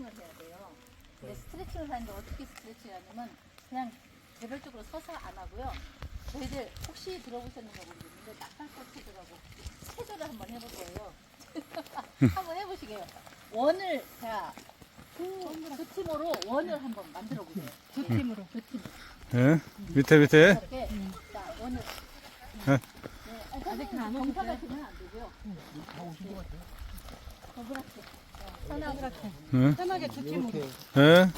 스트레칭을 해야 돼요. 근데 스트레칭을 하는데 어떻게 스트레칭을 하냐면 그냥 개별적으로 서서 안 하고요. 저희들 혹시 들어보셨는지 모르겠는데 낙팔꽃 체조라고 체조를 한번 해볼 거예요. 한번 해보시게요. 원을 자, 두, 두 팀으로 원을 한번 만들어 보세요. 두 팀으로. 두 팀. 예? 밑에 밑에 이렇게 자 원을. 네. 네, 아니, 선생님 경사가 되면 안 되고요. 어, 그렇지. 편하게. 예? 편하게 두 팀으로. 예?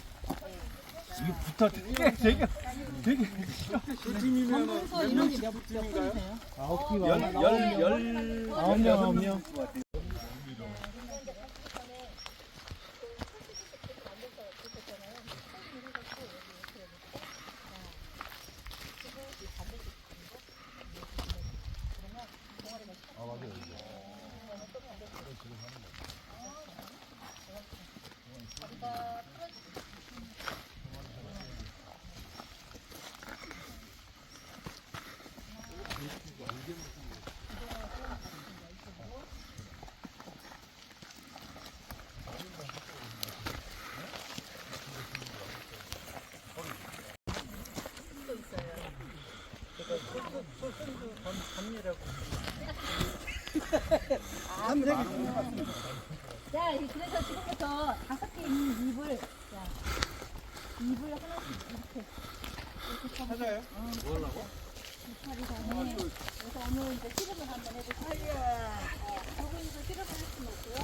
점수 인원이 몇, 몇 분이세요? 아홉 명, 아홉 명. 자, 이- 그래서 지금부터 다섯 개 있는 입을, 자, 입을 하나씩 이렇게. 하자요? 뭐하려고? 이파리다니. 그래서 오늘 이제 씨름을 한번 해볼게요. 어, 저분도 씨름을 할 수는 없고요.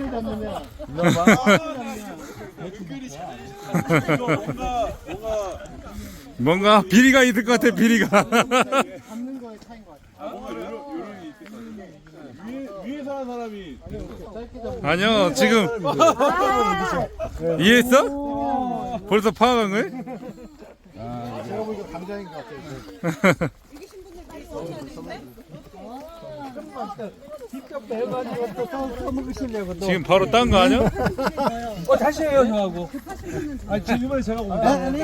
이걸로 씨름을 한번 뭔가 비리가 있을 것 같아 비리가 잡는 거에 차인 것 같아. 위에, 위에 사는 사람이 아니요 지금 이해했어? 벌써 파악한 거야? 거. 제가 보기엔 당장인 것 같아요. 해가지고 또 써- 써먹으시려고 또. 지금 바로 딴 거 아니야? 어, 다시 해요, 저하고. 아니, 지금 이번에 제가. 아니,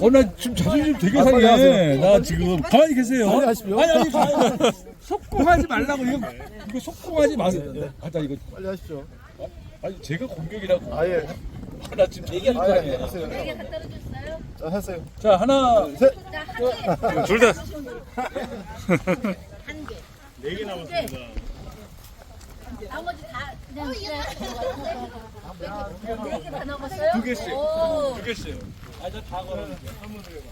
어, 나 지금 자존심 되게 상해. 나 지금. 가만히 계세요. 빨리 하십시오. 아니, 아니, 가 속공하지 말라고. 이거, 이거 속공하지 마세요. 아, 나 이거. 빨리 하십시오. 아니, 제가 공격이라고. 아예. 아, 나 지금 얘기하는 거 아예 아니에요. 이게 갖다 주셨어요? 자, 했어요. 자, 하나. 셋. 자, 한 개. 둘 다. 네개 남았습니다. 나머지 다 그냥 네개 다 넣었어요? 두 개씩. 두 개씩. 아, 저다 걸어. 한번 해보세요.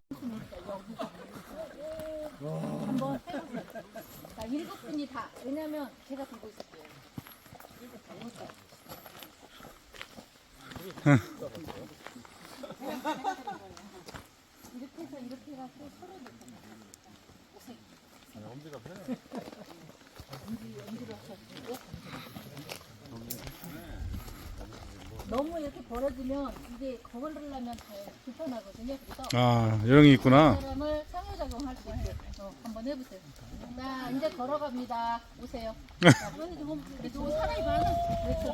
자, 일곱 분이 다. 왜냐면 제가 들고 있을게요. 이렇게 해서 이렇게 해갖고 서로 놓잖아요. 오세요. 엄지가 편해. 엄지, 엄지로 하셔가지고. 너무 이렇게 벌어지면 이게 더 불편하거든요. 그래서 아 요령이 있구나 사람을 상호작용할 수 있게 어, 한번 해보세요. 자, 이제 걸어갑니다. 오세요. 자, 그래도 사람이 많아. 그렇죠.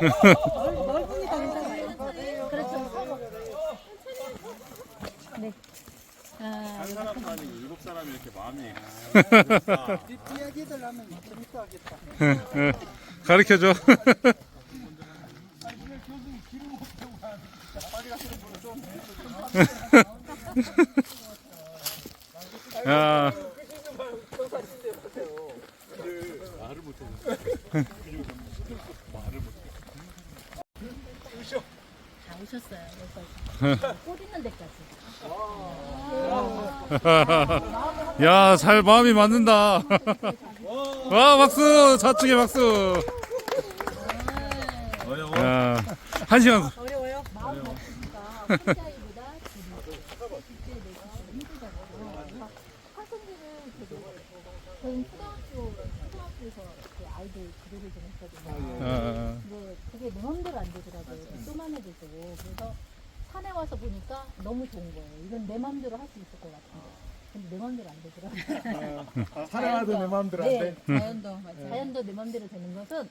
넓으니까 괜찮아요. 그렇죠. 네. 자, 한 사람만 아니고 일곱 사람이 이렇게 마음이. 이야기들 하면 재밌어 하겠다. 가르쳐줘 야 다 오셨어요. 그래서 꽃 있는 데까지. 야, 잘 마음이 맞는다. 와, 박수! 좌측에 박수! 야, 한 시간. 마음 먹으니까 혼자이보다 둘이 둘째 내가 힘들잖아요. 그래서 학생들은 되게 저는 초등학교 초등학교에서 그 아이들 교육을 좀 했거든요. 아, 근데 그게 내 맘대로 안 되더라고요. 조그만 애들 보고. 그래서 산에 와서 보니까 너무 좋은 거예요. 이건 내 맘대로 할수 있을 것 내 맘대로 안 되더라고요. 사랑하도 내 마음대로 안 돼. 네, 자연도 맞아요. 자연도 내 맘대로 되는 것은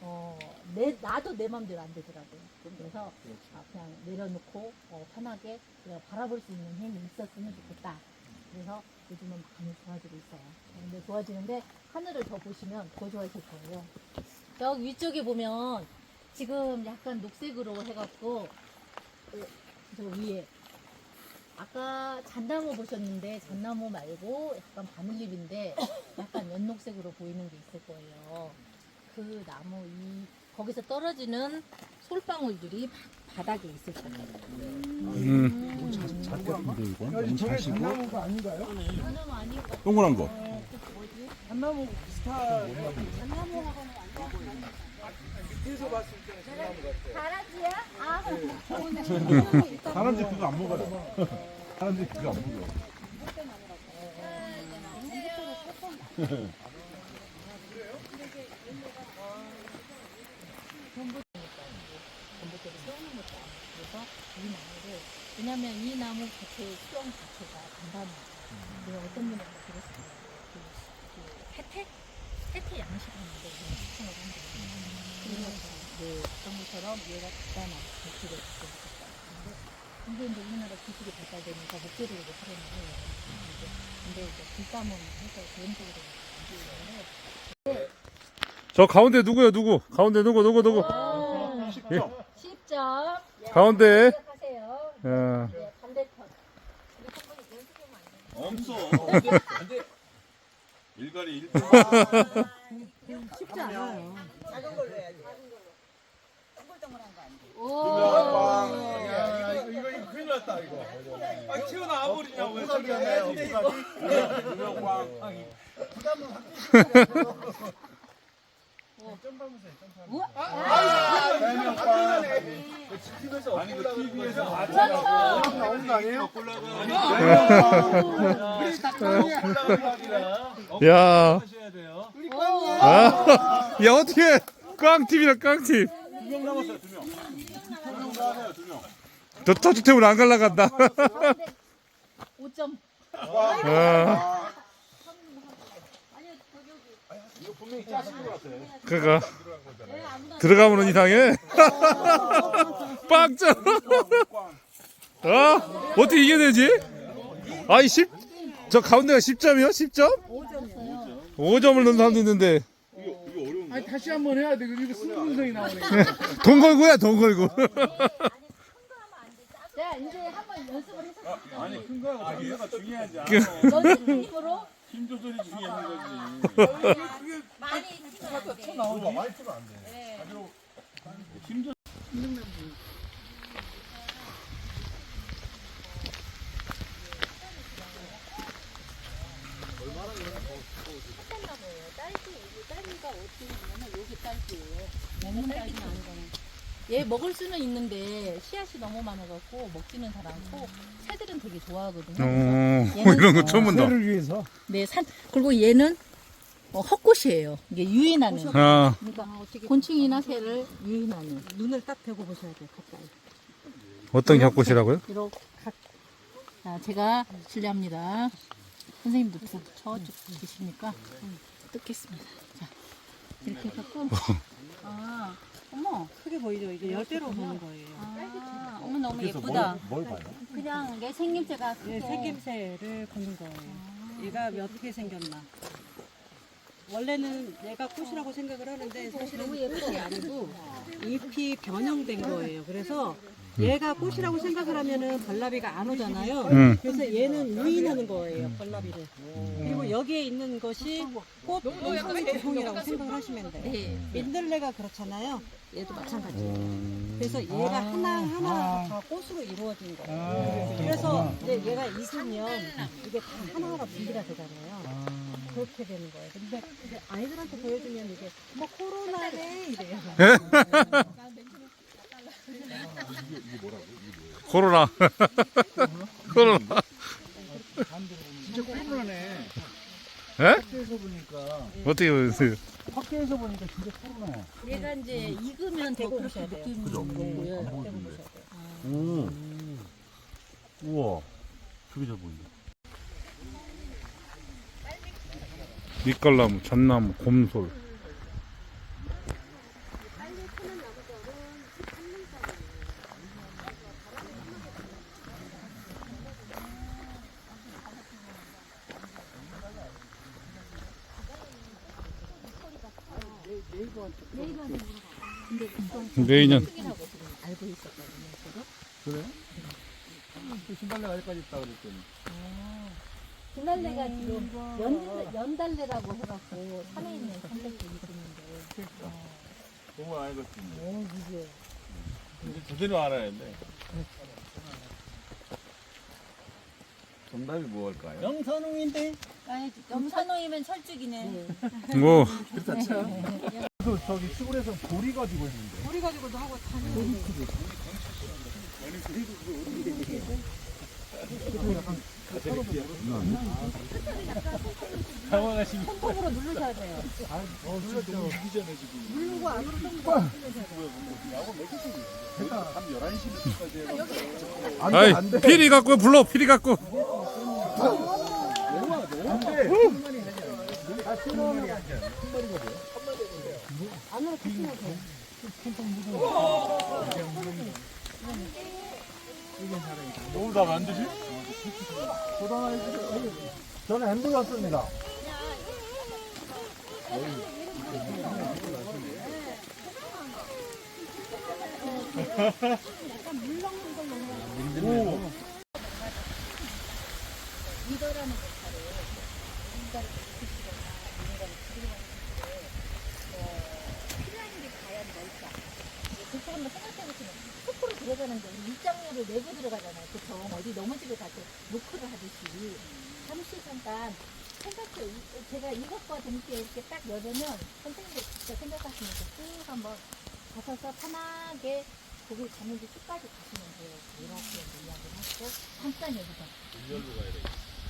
어, 내 나도 내 맘대로 안 되더라고요. 그래서 아, 그냥 내려놓고 어, 편하게 그냥 바라볼 수 있는 힘이 있었으면 좋겠다. 그래서 요즘은 많이 좋아지고 있어요. 근데 좋아지는데 하늘을 더 보시면 더 좋아질 거예요. 저기 위쪽에 보면 지금 약간 녹색으로 해갖고 그, 저 위에 아까 잣나무 보셨는데 잣나무 말고 약간 바늘잎인데 약간 연녹색으로 보이는 게 있을 거예요. 그 나무 이 거기서 떨어지는 솔방울들이 바- 바닥에 있을 거예요. 음. 잣 같은데 이건? 너무 저게. 장나무가 아닌가요? 잣나무 아니고 동그란 거. 단나무 비슷한 잣나무하고는 완전 밑에서 봤을 때 장나무 같아. 다라지야? 아, 사람들이 그거 안 먹어요. 사람들이 그거 안 먹어. 전봇대를 세우는 것도 아니고 그래서 이 나무를 왜냐면 이 나무 자체의 수영 자체가 단단해요. 근데 어떤 분은 그랬어요. 그, 그 혜택? 혜택 양식하는데 이런 시청을 한대요. 그래서 네, 그 런 것처럼 얘가 목재를 갖고 있었어요. 근데, 근데 이제 우리나라 기술이 발달되면서 이제 활용을 해요. 이제 근데 이제 불담은 해서 개인적으로 만들려고 저 가운데 누구요 누구? 가운데 누구 누구 누구? 10점. 10점. 가운데. 시작하세요. 야. 네, 반대편. 없어. 일갈이 일. 쉽지 않아요. 오. 야, 이거, 이거, 이거 큰일 났다, 이거. 아. 왜 저기. 아니 그 TV에서 나오는 거 아니에요? 야. 하셔야 돼요. 아. 야 어떻게 꽝팀이다 꽝팀. 두명 남았어요 두 두 명. 저 터치템으로 안 갈라간다. 5점. 아. 이거 분명히 짜신 것 같아요. 그가 들어가면 이상해. 빵점. 아 어떻게 이게 되지? 아이 10. 저 가운데가 10점이요? 10점? 5점이었어요. 5점을 넣는 사람도 있는데 이거 이거 어려운데. 아니, 다시 한 번 해야 돼. 이거 승분성이 나오네. 돈 걸고야 돈 걸고. 연습을 아니 큰 거하고 작은 거가 중요하지 않아. 연습으로 힘 조절이 중요한 거지. 많이 치면 안 돼. 나오봐 많이 치면 안 돼. 힘 조절. 딸나무예요. 딸기, 이 딸기가 어떻게 되냐면 여기 딸기예요. 먹는 딸기는 아니잖아요. 얘 먹을 수는 있는데 씨앗이 너무 많아갖고 먹지는 잘 않고 새들은 되게 좋아하거든요. 어, 이런 거 처음 본다. 를 위해서. 네, 산 그리고 얘는 어, 헛꽃이에요. 이게 유인하는. 아, 그러니까 곤충이나 새를 유인하는. 눈을 딱 대고 보셔야 돼요, 가까이. 어떤 격꽃이라고요? 이렇게 각. 자, 제가 실례합니다. 선생님도 두, 저쪽 계시니까 뜯겠습니다. 자, 이렇게 해갖고. 아, 어머. 크게 보이죠? 이게 열대로 보는 거예요. 아, 어머 너무 예쁘다. 뭘 봐요? 그냥 내 생김새가 네, 그렇게 생김새를 보는 거예요. 얘가 어떻게 생겼나. 원래는 얘가 꽃이라고 생각을 하는데 사실은 꽃이 아니고 잎이 변형된 거예요. 그래서 얘가 꽃이라고 생각을 하면은 벌나비가 안 오잖아요. 음. 그래서 얘는 유인하는 거예요, 벌나비를. 그리고 여기에 있는 것이 꽃 구성이라고 생각을 하시면 돼요. 네. 민들레가 그렇잖아요. 얘도 마찬가지예요. 그래서 얘가 하나하나가 다 꽃으로 이루어진 거예요. 그래서 이제 얘가 익으면 이게 다 하나하나 분리가 되잖아요. 그렇게 되는 거예요. 근데 이제 아이들한테 보여주면 이게 뭐 코로나네 이래요. 코로나. 코로나. 진짜 코로나네. 에? 학교에서 보니까 어떻게 보세요? 학교에서 보니까 진짜 코로나야. 얘가 이제 익으면 더 그렇게 느낌이 보여요. 오. 우와. 되게 잘 보인다. 밑갈나무, 잣나무, 곰솔. 네이버한테 근데 지금 알고 있었거든요. 저도. 그래? 그 신발레가 여기까지 있다 그랬더니. 진달래가 지금 연, 연달래라고 해갖고 산에 있는 선택들이 있는데 너무 안 해봤지. 어, 이게 이제 제대로 알아야 돼. 정답이 무엇일까요? 영선웅인데. 아니 염산호이면 철쭉이네. 뭐그 저기 시골에서 보리 가지고 있는데. 가지고도 하고 다니는 당황하시면 손톱으로 누르셔야 돼요. 어, 눌렀죠. 누르고 안으로 좀밤 11시부터까지 해봐. 안 돼, 아이 안 돼. 피리 갖고 불러 피리 갖고 안. 안으로 키시면 돼. 너무 다 만드시? 저는 햄버거 왔습니다. 리더라는 역할을 누군가를 지키시거나 누군가를 지키려고 하는데 어, 필요한 게 과연 뭘까? 이제 그렇게 한번 생각해보시면 숲으로 들어가는데 우리 입장료를 내고 들어가잖아요. 그쵸? 어디 넘어지게 갈때 노크를 하듯이 잠시 잠깐 생각해. 이- 제가 이것과 동시에 이렇게 딱 열으면 선생님들 진짜 생각하시면서 쭉 한번 가셔서 편하게 고개 가는지 끝까지 가시면 돼요. 이렇게 이야기를 하시고 잠깐 여기서 일렬로 가야 돼.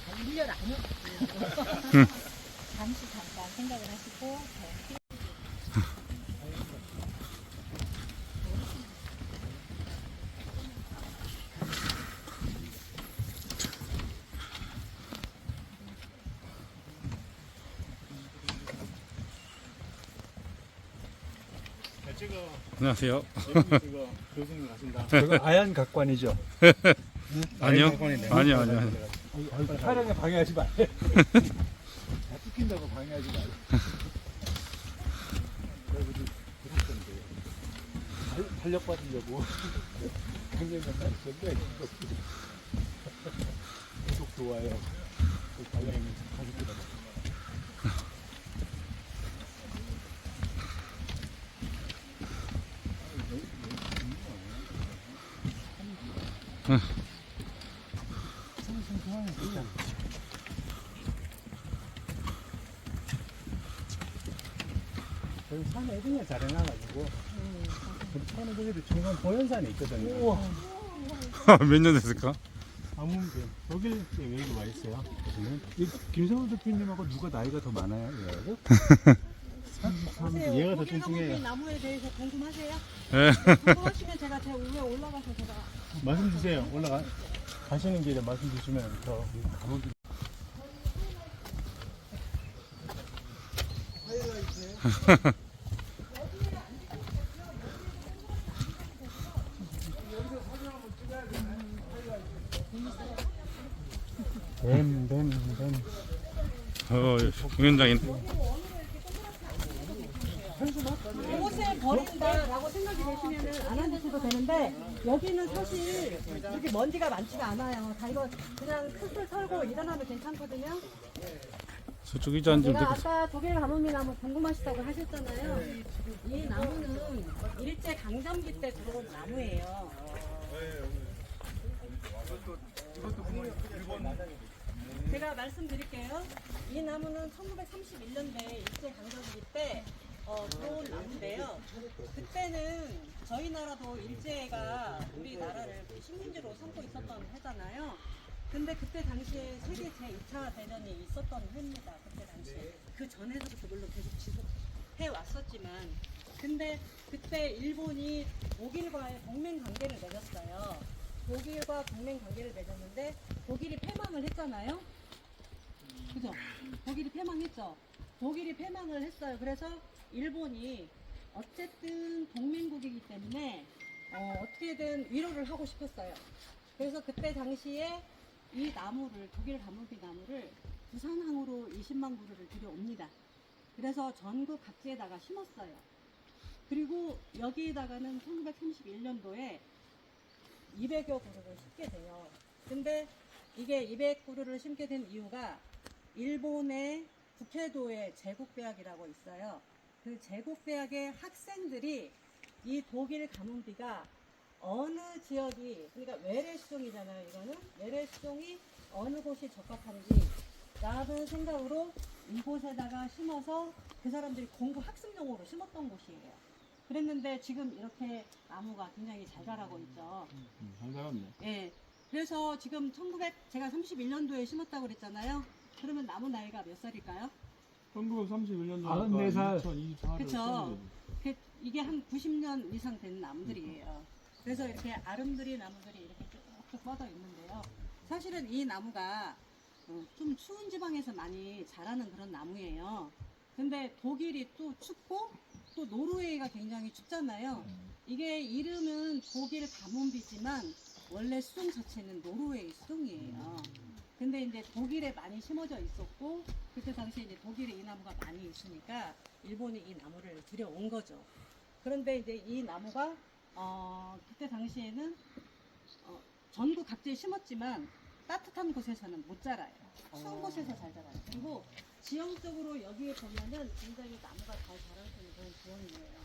아, 일렬 아니요. 잠시 잠깐 생각을 하시고 안녕하세요 교수님 가신다. 제가 아얀 각관이죠. 아니요 아니요 아니요 아니요 촬영에 방해하지 마. 찍힌다고 방해하지 말고. 탄력 받으려고. 강연만 했는데 구독 좋아요. 달력 가족들 저희 산에 애들이 잘 해놔가지고 우리 산에 저기도 중간 보현산에 있거든요. 몇년 됐을까 아문배 여기 왜 여기 와 있어요? 이 김성훈 대표님하고 누가 나이가 더 많아요? 얘하고? 얘가 더 뚱뚱해요. 나무에 대해서 궁금하세요? 예. 궁금하시면 제가 제 위에 올라가서 제가 말씀 주세요. 올라가 가시는 길에 말씀 주시면 더 가보기. 뱀, 뱀, 뱀. 어 공연장인 옷을 버린다라고 생각이 되시면은 안 앉으셔도 되는데 여기는 사실 이렇게 먼지가 많지가 않아요. 다 이거 그냥 틀틀 털고 일어나면 괜찮거든요. 저쪽 의자 앉으면 제가 되겠어 아까 독일 가뭄이 나무 궁금하시다고 하셨잖아요. 이 나무는 일제 강점기 때 들어온 나무예요. 제가 말씀드릴게요. 이 나무는 1931년도에 일제 강점기 때 어, 들어온 나무인데요. 그때는 저희 나라도 일제가 우리 나라를 식민지로 삼고 있었던 해잖아요. 근데 그때 당시에 세계 제2차 대전이 있었던 해입니다. 그때 당시에. 그 전에서부터 물론 계속 지속해 왔었지만. 근데 그때 일본이 독일과의 동맹 관계를 맺었어요. 독일과 동맹 관계를 맺었는데 독일이 패망을 했잖아요. 그죠? 독일이 패망했죠. 독일이 패망을 했어요. 그래서 일본이 어쨌든 동맹국이기 때문에 어, 어떻게든 위로를 하고 싶었어요. 그래서 그때 당시에 이 나무를 독일 가무비 나무를 부산항으로 20만 그루를 들여옵니다. 그래서 전국 각지에다가 심었어요. 그리고 여기에다가는 1931년도에 200여 그루를 심게 돼요. 근데 이게 200 그루를 심게 된 이유가 일본의 북해도에 제국대학이라고 있어요. 그 제국대학의 학생들이 이 독일 가뭄비가 어느 지역이 그러니까 외래수종이잖아요. 이거는 외래수종이 어느 곳이 적합한지 라는 생각으로 이곳에다가 심어서 그 사람들이 공부 학습용으로 심었던 곳이에요. 그랬는데 지금 이렇게 나무가 굉장히 잘 자라고 있죠. 잘 살았네. 예. 그래서 지금 1900 제가 31년도에 심었다고 그랬잖아요. 그러면 나무 나이가 몇 살일까요? 1931년도 아흔네 살. 2024를 그쵸. 그 이게 한 90년 이상 된 나무들이에요. 그래서 이렇게 아름드리 나무들이 이렇게 쭉쭉 뻗어 있는데요. 사실은 이 나무가 어, 좀 추운 지방에서 많이 자라는 그런 나무예요. 근데 독일이 또 춥고 또 노르웨이가 굉장히 춥잖아요. 이게 이름은 독일 가뭄비지만 원래 수종 자체는 노르웨이 수종이에요. 근데 이제 독일에 많이 심어져 있었고 그때 당시에 이제 독일에 이 나무가 많이 있으니까 일본이 이 나무를 들여온 거죠. 그런데 이제 이 나무가 어 그때 당시에는 어, 전국 각지에 심었지만 따뜻한 곳에서는 못 자라요. 추운 곳에서 잘 자라요. 그리고 지형적으로 여기에 보면은 굉장히 나무가 잘 자랄 수 있는 그런 지형이에요.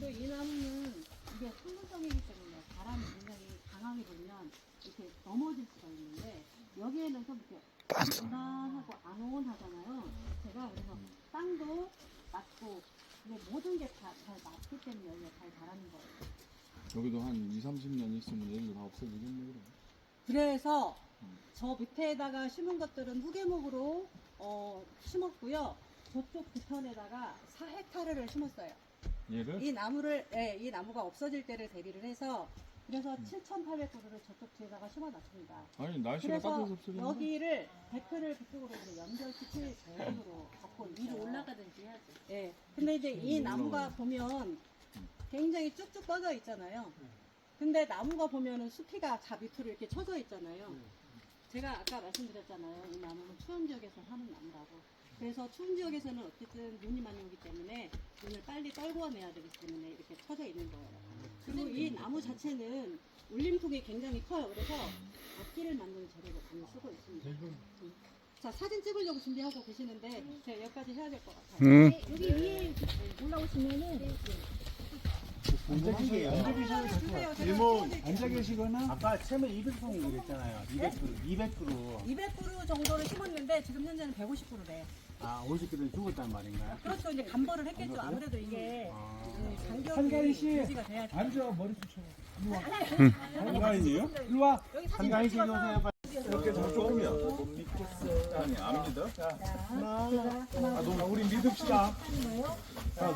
또 이 나무는 이게 항문성이기 때문에 바람이 굉장히 강하게 불면 이렇게 넘어질 수가 있는데 여기에는 좀 이렇게 온화하고 안온하잖아요. 제가 그래서 땅도 맞고 근데 모든 게 다 잘 맞기 때문에 여기가 잘 자라는 거예요. 여기도 한 2, 30년 있으면 얘들 다 없어지겠네 그럼. 그래서 저 밑에다가 심은 것들은 후계목으로 어, 심었고요. 저쪽 뒤편에다가 4헥타르를 심었어요. 얘를? 이 나무를, 예, 이 나무가 없어질 때를 대비를 해서 그래서 7,800그루를 저쪽 뒤에다가 심어놨습니다. 아니 날씨가 그래서 따뜻해서 여기를 데크를 그쪽으로 이제 연결시킬 계획으로 갖고 위로. 올라가든지 해야지. 예. 근데 이제 이 음, 나무가. 보면 굉장히 쭉쭉 뻗어 있잖아요. 근데 나무가 보면은 수피가 자 밑으로 이렇게 쳐져 있잖아요. 제가 아까 말씀드렸잖아요. 이 나무는 추운 지역에서 사는 나무라고. 그래서 추운 지역에서는 어쨌든 눈이 많이 오기 때문에 눈을 빨리 떨궈내야 되기 때문에 이렇게 쳐져 있는 거예요. 그리고 이 나무 자체는 울림통이 굉장히 커요. 그래서 악기를 만드는 재료로 많이 쓰고 있습니다. 음. 자, 사진 찍으려고 준비하고 계시는데 제가 여기까지 해야 될 것 같아요. 음. 여기 위에 올라오시면은 앉아 계세요. 앉아 계세요. 제가 이모 찍어드릴게요. 앉아 계시거나 아까 채면 200통 그랬잖아요. 200그루, 200그루. 200그루 정도를 심었는데 지금 현재는 150그루래. 아, 50그루 죽었단 말인가요? 그렇죠. 이제 감벌을 했겠죠. 아무래도 이게 아. 음, 간격이 한가희 씨. 유지가 돼야지. 앉아 머리 쑤셔. 일로 와. 한가인이요? 일로 와. 사진 한가인 씨 찍어서 오세요. 빨리. 이렇게 좀 조금이야. 아니 안 믿어? 아, 너무 우리 믿읍시다. 야,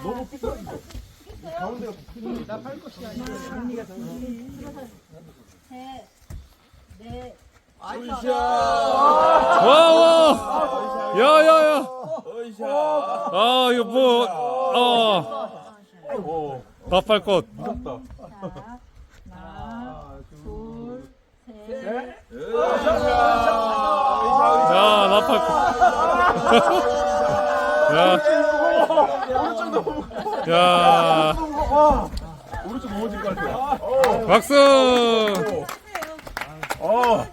너무 삐뚤어진다. 가운데가 나팔 것이 아니고 장미가 더. 셋, 넷, 와, 와. 야, 야, 야. 아, 이거 뭐, 어. 나팔꽃. 무섭다. 자, 하나, 둘, 셋, 야, 나팔꽃. 야. 야. 오른쪽 넘어질 것 같아. 박수. 어.